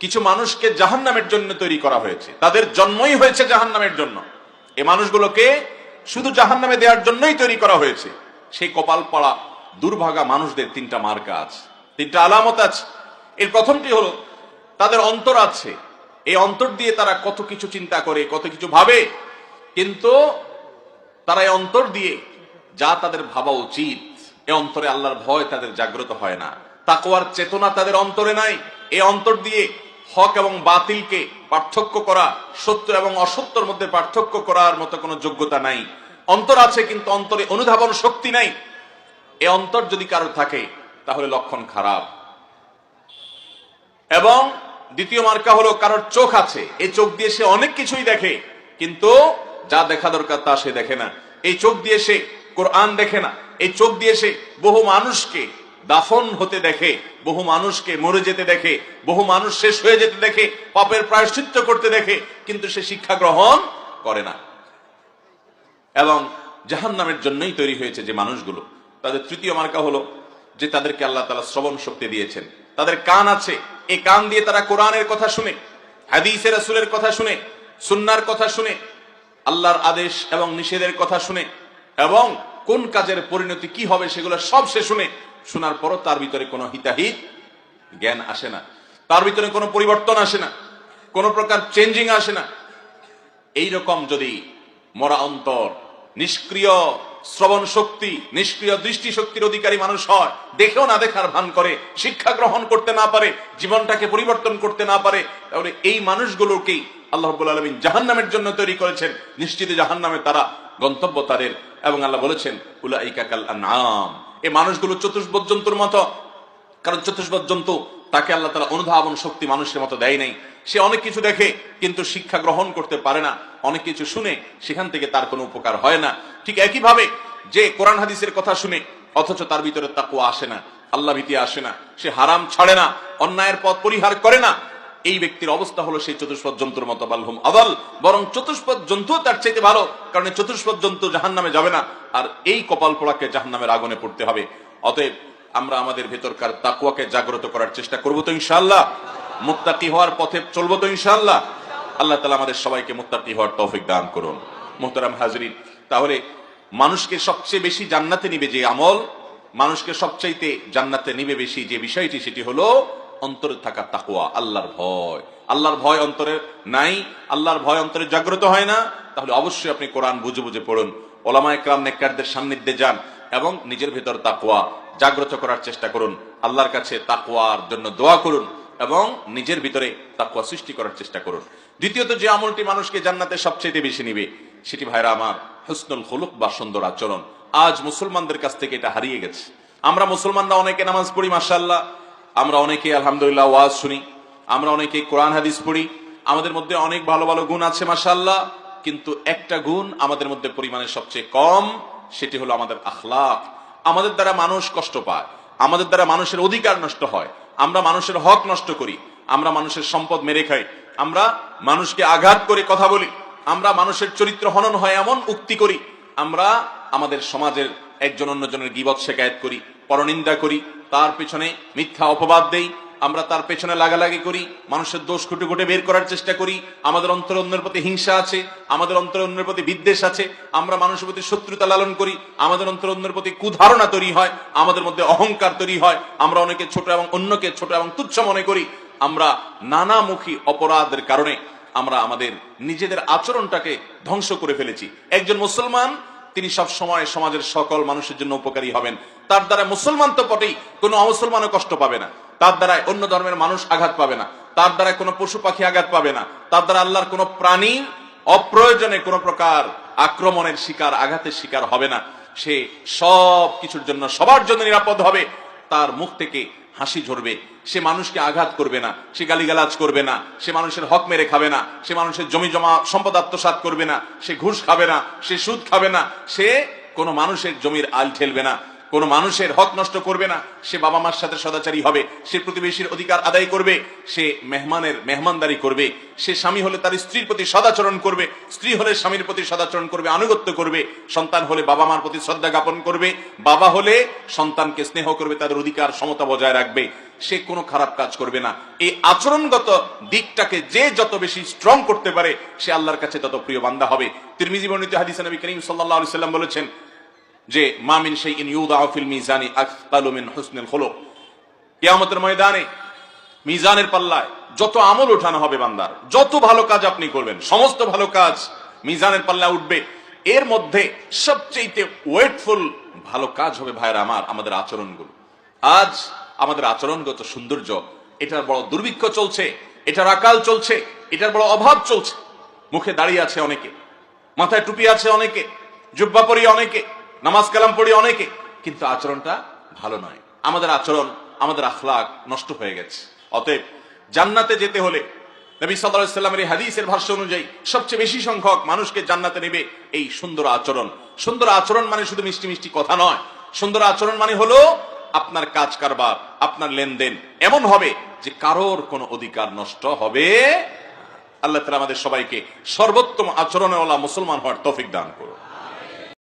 কিছু মানুষকে জাহান্নামের জন্য তৈরি করা হয়েছে। তাদের জন্মই হয়েছে জাহান্নামের জন্য। এ মানুষগুলোকে শুধু জাহান্নামে দেওয়ার জন্যই তৈরি করা হয়েছে। সেই কপাল পড়া দুর্ভাগা মানুষদের তিনটা মার্কা আছে, তিনটা আলামত আছে। এর প্রথমটি হলো, তাদের অন্তর আছে। এই অন্তর দিয়ে তারা কত কিছু চিন্তা করে, কত কিছু ভাবে। কিন্তু তারা এই অন্তর দিয়ে যা তাদের ভাবা উচিত, এ অন্তরে আল্লাহর ভয় তাদের জাগ্রত হয় না। তাকওয়ার চেতনা তাদের অন্তরে নাই। এ অন্তর দিয়ে হক এবং বাতিলকে পার্থক্য করা, সত্য এবং অসত্যর মধ্যে পার্থক্য করার মতো কোনো যোগ্যতা নাই। অন্তর আছে কিন্তু অন্তরে অনুধাবন শক্তি নাই। এ অন্তর যদি কারও থাকে, তাহলে লক্ষণ খারাপ। এবং দ্বিতীয় মার্কা হলো কারোর চোখ আছে, এই চোখ দিয়ে সে অনেক কিছুই দেখে, কিন্তু যা দেখা দরকার তা সে দেখে না। এই চোখ দিয়ে সে কোরআন দেখে না, এই চোখ দিয়ে সে বহু মানুষকে দাফন হতে দেখে, বহু মানুষকে মরে যেতে দেখে, বহু মানুষ শেষ হয়ে যেতে দেখে, পাপের প্রায়শ্চিত্ত করতে দেখে, কিন্তু সে শিক্ষা গ্রহণ করে না। এবং জাহান্নামের জন্যই তৈরি হয়েছে যে মানুষগুলো, তাদের তৃতীয় মার্কা হলো যে তাদেরকে আল্লাহ তালা শ্রবণ শক্তি দিয়েছেন। তাদের কান আছে, এই কান দিয়ে তারা কোরআনের কথা শুনে, হাদিসের রাসূলের কথা শুনে, সুন্নার কথা শুনে, আল্লাহর আদেশ এবং নিষেধের কথা শুনে, এবং কোন কাজের পরিণতি কি হবে সেগুলো সব সে শুনে শোনার পরও তার ভিতরে কোনো হিতাহিত জ্ঞান আসে না। তার ভিতরে কোনো পরিবর্তন আসে না। কোনো প্রকার চেঞ্জিং আসে না। এই রকম যদি মরা অন্তর, নিষ্ক্রিয় শ্রবণ শক্তি, নিষ্ক্রিয় দৃষ্টি শক্তির অধিকারী মানুষ হয়, দেখেও না দেখার ভান করে, শিক্ষা গ্রহণ করতে না পারে, জীবনটাকে পরিবর্তন করতে না পারে, তাহলে এই মানুষগুলোকেই আল্লাহ রব্বুল আলমিন জাহান্নামের জন্য তৈরি করেছেন। নিশ্চিত জাহান্নামে তারা গন্তব্য তাদের এবং আল্লাহ বলেছেন উলা ইকাকাল নাম এই মানুষগুলো চতুষ্পদ জন্তুর মতো। কারণ চতুষ্পদ জন্তু তাকে আল্লাহ তালা অনুধাবন শক্তি মানুষের মতো দেয় নাই। সে অনেক কিছু দেখে, কিন্তু শিক্ষা গ্রহণ করতে পারে না। অনেক কিছু শুনে সেখান থেকে তার কোনো উপকার হয় না। ঠিক একইভাবে যে কোরআন হাদিসের কথা শুনে, অথচ তার ভিতরে তাকুয়া আসে না, আল্লাহ ভীতি আসে না, সে হারাম ছাড়ে না, অন্যায়ের পথ পরিহার করে না এই ব্যক্তির অবস্থা হলো সেই চতুষ্পদ জন্তুর মতো, বালহুম আদাল। বরং চতুষ্পদ জন্তু তার চাইতে ভালো, কারণ চতুষ্পদ জন্তু জাহান নামে যাবে না, আর এই কপাল পোড়াকে জাহান নামের আগুনে পড়তে হবে। অতএব আমরা আমাদের ভেতরকার তাকুয়াকে জাগ্রত করার চেষ্টা করব তো ইনশাল্লাহ মুত্তাকি হওয়ার পথে চলবো তো ইনশাল্লাহ আল্লাহ তালা আমাদের সবাইকে মুত্তাকি হওয়ার তৌফিক দান করুন। মোহতারাম হাজরিন, তাহলে মানুষকে সবচেয়ে বেশি জান্নাতে নিবে যে আমল, মানুষকে সবচাইতে জান্নাতে নিবে বেশি যে বিষয়টি, সেটি হলো অন্তরে থাকা তাকুয়া আল্লাহর ভয়। আল্লাহর ভয় অন্তরে নাই, আল্লাহর ভয় অন্তরে জাগ্রত হয় না। তাহলে অবশ্যই আপনি কোরআন বুঝে বুঝে পড়ুন। ওলামা একরাম নেককারদের সান্নিধ্যে যান এবং নিজের ভেতর তাকুয়া জাগ্রত করার চেষ্টা করুন। আল্লাহর কাছে তাকুয়ার জন্য দোয়া করুন এবং নিজের ভিতরে তাকুয়া সৃষ্টি করার চেষ্টা করুন। দ্বিতীয়ত, যে আমলটি মানুষকে জান্নাতে সবচেয়ে বেশি নিবে, সেটি ভাইরা আমার হুসনুল হলুক বা সুন্দর আচরণ। আজ মুসলমানদের কাছ থেকে এটা হারিয়ে গেছে। আমরা মুসলমানরা অনেকে নামাজ পড়ি মাসাল্লাহ আমরা অনেকে আলহামদুলিল্লাহ ওয়াজ শুনি, আমরা অনেকে কোরআন হাদিস পড়ি, আমাদের মধ্যে অনেক ভালো ভালো গুণ আছে মাসাল্লাহ কিন্তু একটা গুণ আমাদের মধ্যে পরিমাণে সবচেয়ে কম, সেটি হলো আমাদের আখলাক। আমাদের দ্বারা মানুষ কষ্ট পায়, আমাদের দ্বারা মানুষের অধিকার নষ্ট হয়, আমরা মানুষের হক নষ্ট করি, আমরা মানুষের সম্পদ মেরে খাই, আমরা মানুষকে আঘাত করে কথা বলি, আমরা মানুষের চরিত্র হনন হয় এমন উক্তি করি, আমরা আমাদের সমাজের একজন অন্যজনের গিবত শেখায়ত করি, পরনিন্দা করি, তার পেছনে মিথ্যা অপবাদ দেই, আমরা তার পেছনে লাগালাগি করি, মানুষের দোষ খুঁটে খুঁটে বের করার চেষ্টা করি, আমাদের অন্তরে অন্যের প্রতি হিংসা আছে, আমাদের অন্তরে অন্যের প্রতি বিদ্বেষ আছে, আমরা মানুষের প্রতি শত্রুতা লালন করি, আমাদের অন্তরে অন্যের প্রতি কুধারণা তৈরি হয়, আমাদের মধ্যে অহংকার তৈরি হয়, আমরা অনেকে ছোট এবং অন্যকে ছোট এবং তুচ্ছ মনে করি, আমরা নানামুখী অপরাধের কারণে আমরা আমাদের নিজেদের আচরণটাকে ধ্বংস করে ফেলেছি। একজন মুসলমান তিনি সব সময় সমাজের সকল মানুষের জন্য উপকারী হবেন। তার দ্বারা মুসলমান তো পটেই কোনো অমুসলমানও কষ্ট পাবে না। তার দ্বারা অন্য ধর্মের মানুষ আঘাত পাবে না। তার দ্বারা কোনো পশু পাখি আঘাত পাবে না। তার দ্বারা আল্লাহর কোনো প্রাণী অপ্রয়োজনে কোনো প্রকার আক্রমণের শিকার, আঘাতের শিকার হবে না। সে সব কিছুর জন্য, সবার জন্য নিরাপদ হবে। তার মুখ থেকে হাসি ঝরবে। সে মানুষকে আঘাত করবে না, সে গালিগালাজ করবে না, সে মানুষের হক মেরে খাবে না, সে মানুষের জমি জমা সম্পদ আত্মসাত করবে না, সে ঘুষ খাবে না, সে সুদ খাবে না, সে কোনো মানুষের জমির আল ঠেলবে না। কোন মানুষের হক নষ্ট করবে না। সে বাবা মার সাথে সদাচারী হবে, সে প্রতিবেশীর অধিকার আদায় করবে, সে মেহমানের মেহমানদারি করবে, সে স্বামী হলে তার স্ত্রীর প্রতি সদাচরণ করবে, স্ত্রী হলে স্বামীর প্রতি সদাচরণ করবে, আনুগত্য করবে, সন্তান হলে বাবা মার প্রতি শ্রদ্ধা জ্ঞাপন করবে, বাবা হলে সন্তানকে স্নেহ করবে তাদের অধিকার সমতা বজায় রাখবে, সে কোনো খারাপ কাজ করবে না। এই আচরণগত দিকটাকে যে যত বেশি স্ট্রং করতে পারে, সে আল্লাহর কাছে তত প্রিয় বান্দা হবে। তিরমিজি বর্ণিত হাদিস নবী করিম আলাইহি সাল্লাম বলেছেন যে মামিন শাইইন ইউদাউ ফিল মিজানি আকতালু মিন হুসনিল খুলুক। কিয়ামতের ময়দানে, মিজানের পাল্লায় যত আমল ওঠানো হবে বান্দার, যত ভালো কাজ আপনি করবেন, সমস্ত ভালো কাজ মিজানের পাল্লায় উঠবে। এর মধ্যে সবচেয়ে ওয়েটফুল ভালো কাজ হবে ভাইয়ের আমার, আমাদের আচরণগুলো। আজ আমাদের আচরণগত সৌন্দর্য, এটার বড় দুর্ভিক্ষ চলছে, এটার আকাল চলছে, এটার বড় অভাব চলছে। মুখে দাঁড়িয়ে আছে অনেকে, মাথায় টুপি আছে অনেকে, জুব্বা পরি অনেকে নামাজ কালাম পড়ি অনেকে, কিন্তু আচরণটা ভালো নয়। আমাদের আচরণ, আমাদের আখলাক নষ্ট হয়ে গেছে। অতএব জান্নাতে যেতে হলে নবী সাল্লাল্লাহু সাল্লামের এই হাদিসের ভাষ্য অনুযায়ী সবচেয়ে বেশি সংখ্যক মানুষকে জান্নাতে নেবে এই সুন্দর আচরণ। সুন্দর আচরণ মানে শুধু মিষ্টি মিষ্টি কথা নয়। সুন্দর আচরণ মানে হলো আপনার কাজ কারবার, আপনার লেনদেন। এমন হবে যে কারোর কোনো অধিকার নষ্ট হবে। আল্লাহ তালা আমাদের সবাইকে সর্বোত্তম আচরণওয়ালা মুসলমান হওয়ার তৌফিক দান করুন।